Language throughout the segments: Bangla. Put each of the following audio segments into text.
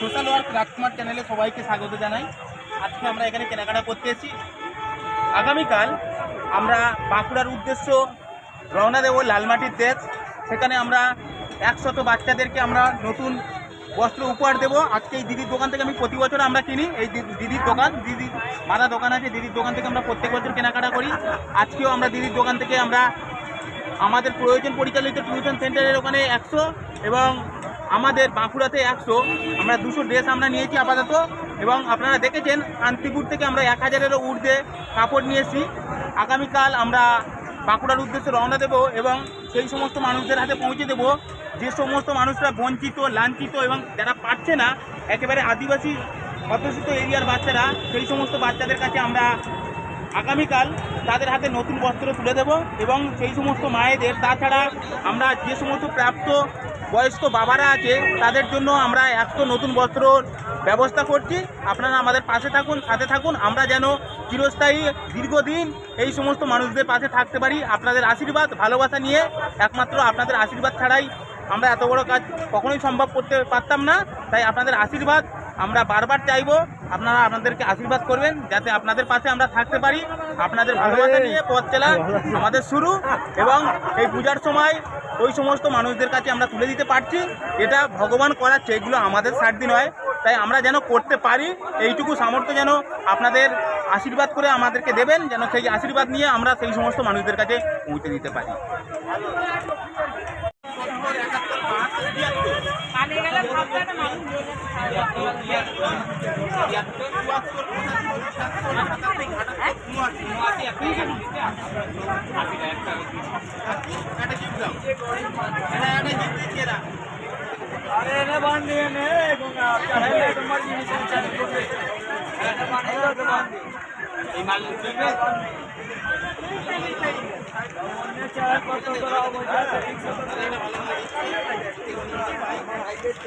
সোশ্যাল ওয়ার্ক রাজকুমার চ্যানেলে সবাইকে স্বাগত জানাই। আজকে আমরা এখানে কেনাকাটা করতে এসেছি। আগামীকাল আমরা বাঁকুড়ার উদ্দেশ্য রওনা দেব লালমাটির দেশ। সেখানে আমরা একশত বাচ্চাদেরকে আমরা নতুন বস্ত্র উপহার দেব। আজকে এই দিদির দোকান থেকে আমি প্রতি বছর আমরা কিনি। এই দিদির দোকান, দিদি মাদা দোকান আছে, দিদির দোকান থেকে আমরা প্রত্যেক বছর কেনাকাটা করি। আজকেও আমরা দিদির দোকান থেকে আমরা আমাদের প্রয়োজন পরিচালিত টিউশন সেন্টারের ওখানে একশো এবং আমাদের বাঁকুড়াতে একশো, আমরা দুশো ড্রেস আমরা নিয়েছি আপাতত, এবং আপনারা দেখেছেন শান্তিপুর থেকে আমরা এক হাজারেরও ঊর্ধ্বে কাপড় নিয়েছি আগামীকাল আমরা বাঁকুড়ার উদ্দেশ্যে রওনা দেব এবং সেই সমস্ত মানুষদের হাতে পৌঁছে দেব। যে সমস্ত মানুষরা বঞ্চিত, লাঞ্ছিত এবং যারা পারছে না, একেবারে আদিবাসী অধ্যুষিত এরিয়ার বাচ্চারা, সেই সমস্ত বাচ্চাদের কাছে আমরা আগামীকাল তাদের হাতে নতুন বস্ত্র তুলে দেব এবং সেই সমস্ত মায়েদের, তাছাড়া আমরা যে সমস্ত প্রাপ্ত বয়স্ক বাবারা আছে, তাদের জন্য আমরা একশো নতুন বস্ত্র ব্যবস্থা করছি। আপনারা আমাদের পাশে থাকুন, সাথে থাকুন। আমরা যেন চিরস্থায়ী, দীর্ঘদিন এই সমস্ত মানুষদের পাশে থাকতে পারি। আপনাদের আশীর্বাদ, ভালোবাসা নিয়ে একমাত্র আপনাদের আশীর্বাদ ছাড়াই আমরা এত বড় কাজ কখনোই সম্ভব করতে পারতাম না। তাই আপনাদের আশীর্বাদ আমরা বারবার চাইব আপনারা আপনাদেরকে আশীর্বাদ করবেন, যাতে আপনাদের পাশে আমরা থাকতে পারি। আপনাদের ভালোবাসা নিয়ে পথ চলা আমাদের শুরু এবং এই পূজার সময় ওই সমস্ত মানুষদের কাছে আমরা তুলে দিতে পারছি। এটা ভগবান করাচ্ছে, এগুলো আমাদের সাধ্য নয়। তাই আমরা যেন করতে পারি, এইটুকু সামর্থ্য যেন আপনাদের আশীর্বাদ করে আমাদেরকে দেবেন, যেন সেই আশীর্বাদ নিয়ে আমরা সেই সমস্ত মানুষদের কাছে পৌঁছে দিতে পারি। পালিয়ে গেলে ভাববে একটা মানুষ নিয়ে গেছে। চুলা চুলা মাথা তো মারা বুঝছ দেখ নাকি দেখ ওর কাছে তুমি না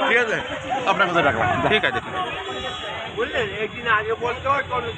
ঠিক আছে আপনার কাছে রাখলাম ঠিক আছে ঠিক আছে বুঝলেন একদিন আগে বলতে হয় কোনো